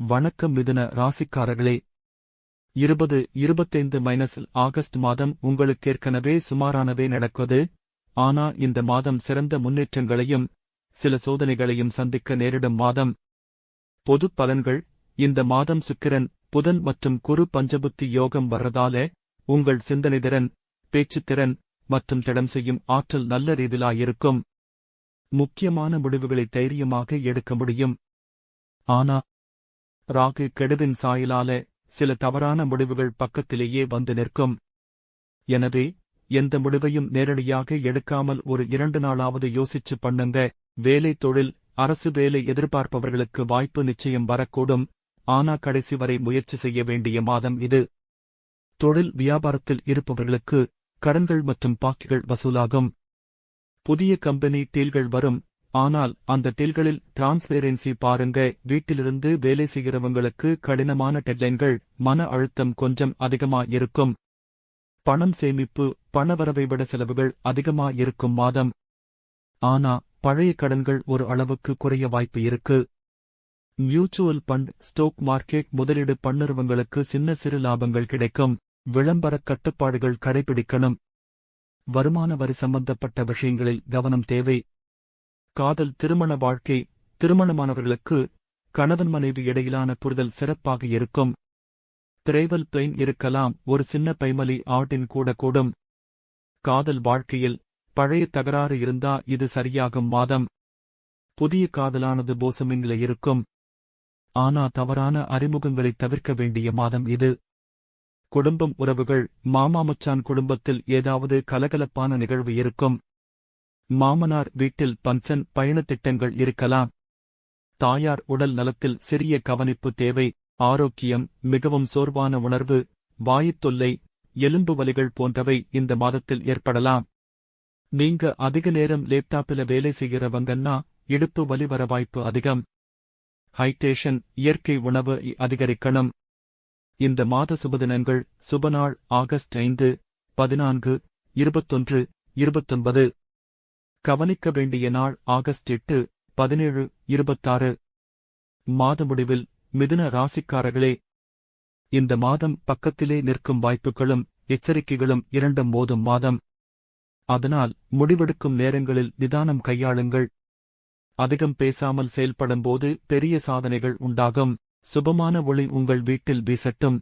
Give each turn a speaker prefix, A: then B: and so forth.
A: வணக்கம் மிதுன ராசிக்காரர்களே. இருபது இருபத்தைந்து மைனஸ் ஆகஸ்ட் மாதம் உங்களுக்கு ஏற்கனவே சுமாரானவே நடக்குது. ஆனா இந்த மாதம் சிறந்த முன்னேற்றங்களையும் சில சோதனைகளையும் சந்திக்க நேரிடும் மாதம். பொது பலன்கள் இந்த மாதம் சுக்கிரன் புதன் மற்றும் குரு பஞ்சபுத்தி யோகம் வர்றதால உங்கள் சிந்தனை திறன் பேச்சுத்திறன் மற்றும் திடம் செய்யும் ஆற்றல் நல்ல ரீதியிலாயிருக்கும். முக்கியமான முடிவுகளை தைரியமாக எடுக்க முடியும். ஆனா ராகு கெடுவின் சாயலால சில தவறான முடிவுகள் பக்கத்திலேயே வந்து நிற்கும். எனவே எந்த முடிவையும் நேரடியாக எடுக்காமல் ஒரு இரண்டு நாளாவது யோசிச்சு பண்ணுங்க. வேலை தொழில் அரசு வேலை எதிர்பார்ப்பவர்களுக்கு வாய்ப்பு நிச்சயம் வரக்கூடும். ஆனா கடைசி வரை முயற்சி செய்ய வேண்டிய மாதம் இது. தொழில் வியாபாரத்தில் இருப்பவர்களுக்கு கடன்கள் மற்றும் பாக்கிகள் வசூலாகும். புதிய கம்பெனி டீல்கள் வரும். ஆனால் அந்த டீல்களில் டிரான்ஸ்பேரன்சி பாருங்க. வீட்டிலிருந்து வேலை செய்கிறவங்களுக்கு கடினமான டெட்லைன்கள் மன அழுத்தம் கொஞ்சம் அதிகமா இருக்கும் பணம் சேமிப்பு பணவரவை விட செலவுகள் அதிகமா இருக்கும் மாதம். ஆனா பழைய கடன்கள் ஒரு அளவுக்கு குறைய வாய்ப்பு இருக்கு. மியூச்சுவல் ஃபண்ட் ஸ்டோக் மார்க்கெட் முதலீடு பண்ணுறவங்களுக்கு சின்ன சிறு லாபங்கள் கிடைக்கும். விளம்பர கட்டுப்பாடுகள் கடைபிடிக்கணும். வருமான வரி சம்பந்தப்பட்ட விஷயங்களில் கவனம் தேவை. காதல் திருமண வாழ்க்கை திருமணமானவர்களுக்கு கணவன் மனைவி இடையிலான புரிதல் சிறப்பாக இருக்கும். திரைவல் பிளைன் இருக்கலாம் ஒரு சின்ன பைமலி ஆட்டின் கூட கூடும். காதல் வாழ்க்கையில் பழைய தகராறு இருந்தா இது சரியாகும் மாதம். புதிய காதலானது போசமின்ல இருக்கும். ஆனா தவறான அறிமுகங்களை தவிர்க்க வேண்டிய மாதம் இது. குடும்பம் உறவுகள் மாமா மச்சான் குடும்பத்தில் ஏதாவது கலகலப்பான நிகழ்வு இருக்கும். மாமனார் வீட்டில் பஞ்சன் பயணத் திட்டங்கள் இருக்கலாம். தாயார் உடல் நலத்தில் சிறிய கவனிப்பு தேவை ஆரோக்கியம் மிகவும் சோர்வான உணர்வு வாயுத் தொல்லை எலும்பு வலிகள் போன்றவை இந்த மாதத்தில் ஏற்படலாம். நீங்க அதிக நேரம் லேப்டாப்பில வேலை செய்கிறவங்கன்னா இடுப்பு வலி வர வாய்ப்பு அதிகம். ஹைடேஷன் இயற்கை உணவு அதிகரிக்கணும். இந்த மாத சுபதினங்கள் சுபநாள் ஆகஸ்ட் ஐந்து பதினான்கு இருபத்தொன்று இருபத்தொன்பது. கவனிக்க வேண்டிய நாள் ஆகஸ்ட் எட்டு பதினேழு இருபத்தாறு. மாத முடிவில் மிதுன ராசிக்காரர்களே இந்த மாதம் பக்கத்திலே நிற்கும் வாய்ப்புகளும் எச்சரிக்கைகளும் இரண்டும் மோதும் மாதம். அதனால் முடிவெடுக்கும் நேரங்களில் நிதானம் கையாளுங்கள். அதிகம் பேசாமல் செயல்படும்போது பெரிய சாதனைகள் உண்டாகும். சுபமான ஒளி உங்கள் வீட்டில் வீசட்டும்.